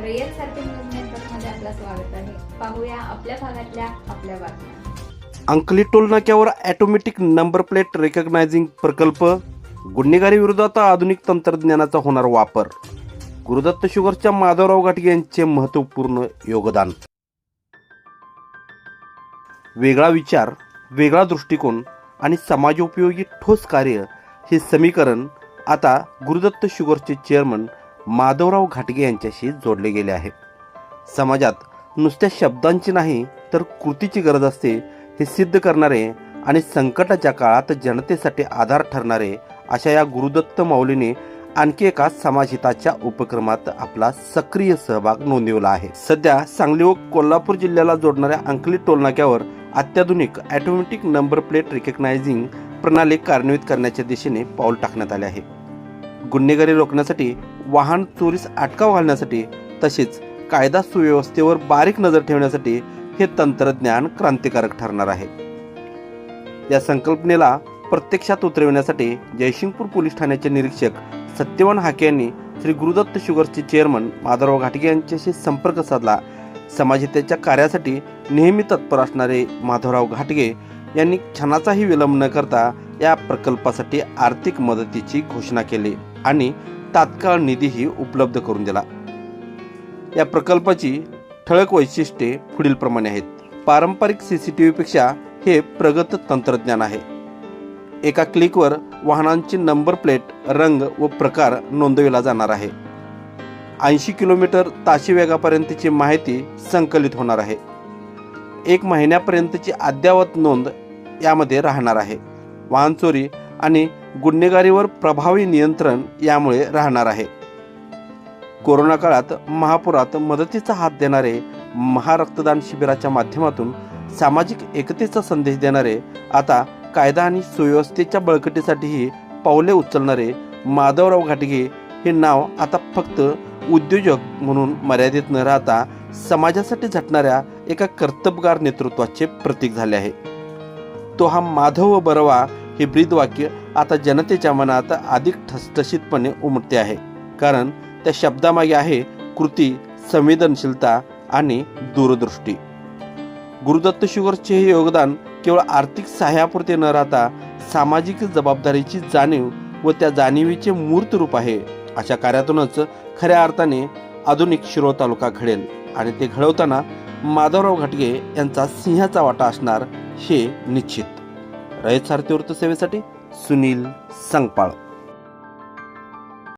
रयत सारखे न्यूज नेटवर्कमध्ये आपलं स्वागत आहे. पाहूया आपल्या भागातल्या आपल्या बातम्या. अंकली टोल नाक्यावर ऑटोमॅटिक नंबर प्लेट रेकग्नायझिंग प्रकल्प. गुन्हेगारी विरोधात आधुनिक तंत्रज्ञानाचा होणार वापर. गुरुदत्त शुगरच्या माधवराव घाटगे यांचे महत्त्वपूर्ण योगदान. वेगळा विचार वेगळा दृष्टिकोन आणि समाजोपयोगी ठोस कार्य हे समीकरण आता गुरुदत्त शुगरचे चेअरमन माधवराव घाटगे यांच्याशी जोडले गेले आहे. समाजात नुसत्या शब्दांची नाही तर कृतीची गरज असते हे सिद्ध करणारे आणि संकटाच्या काळात जनतेसाठी आधार ठरणारे अशा या गुरुदत्त माऊलीने आणखी एका समाजहिताच्या उपक्रमात आपला सक्रिय सहभाग नोंदवला आहे. सध्या सांगली व कोल्हापूर जिल्ह्याला जोडणाऱ्या अंकली टोलनाक्यावर अत्याधुनिक ऑटोमॅटिक नंबर प्लेट रिकग्नायझिंग प्रणाली कार्यान्वित करण्याच्या दिशेने पाऊल टाकण्यात आले आहे. गुन्हेगारी रोखण्यासाठी वाहन चोरीस अटकाव घालण्यासाठी तसेच कायदा सुव्यवस्थेवर बारीक नजर ठेवण्यासाठी हे तंत्रज्ञान क्रांतिकारक ठरणार आहे. या संकल्पनेला प्रत्यक्षात उतरविण्यासाठी जयसिंगपूर पोलीस ठाण्याचे निरीक्षक सत्यवान हाके यांनी श्री गुरुदत्त शुगरचे चेअरमन माधवराव घाटगे यांच्याशी संपर्क साधला. समाजहिताच्या कार्यासाठी नेहमी तत्पर असणारे माधवराव घाटगे यांनी क्षणाचाही विलंब न करता या प्रकल्पासाठी आर्थिक मदतीची घोषणा केली. आणि तात्काळ निधीही उपलब्ध करून दिला. या प्रकल्पाची ठळक वैशिष्ट्ये पुढीलप्रमाणे आहेत. पारंपरिक सी सी टी व्हीपेक्षा हे प्रगत तंत्रज्ञान आहे. एका क्लिकवर वाहनांची नंबर प्लेट रंग व प्रकार नोंदविला जाणार आहे. ऐंशी किलोमीटर ताशी वेगापर्यंतची माहिती संकलित होणार आहे. एक महिन्यापर्यंतची अद्ययावत नोंद यामध्ये राहणार आहे. वाहन चोरी आणि गुन्हेगारीवर प्रभावी नियंत्रण यामुळे राहणार आहे. कोरोना काळात महापुरात मदतीचा हात देणारे महारक्तदान शिबिराच्या माध्यमातून सामाजिक एकतेचा संदेश देणारे आता कायदा आणि सुव्यवस्थेच्या बळकटीसाठीही पावले उचलणारे माधवराव घाटगे हे नाव आता फक्त उद्योजक म्हणून मर्यादित न राहता समाजासाठी झटणाऱ्या एका कर्तबगार नेतृत्वाचे प्रतीक झाले आहे. तो हा माधव व बरवा हे ब्रीदवाक्य आता जनतेच्या मनात अधिक ठसठशीतपणे उमटते आहे. कारण त्या शब्दामागे आहे कृती संवेदनशीलता आणि दूरदृष्टी. गुरुदत्त शुगरचे हे योगदान केवळ आर्थिक सहाय्यापुरते न राहता सामाजिक जबाबदारीची जाणीव व त्या जाणीवीचे मूर्त रूप आहे अशा कार्यातूनच खऱ्या अर्थाने आधुनिक शिरो तालुका घडेल आणि ते घडवताना माधवराव घाटगे यांचा सिंहाचा वाटा असणार हे निश्चित. रयत सारथी वृत्त सेवेसाठी सुनील संगपाळ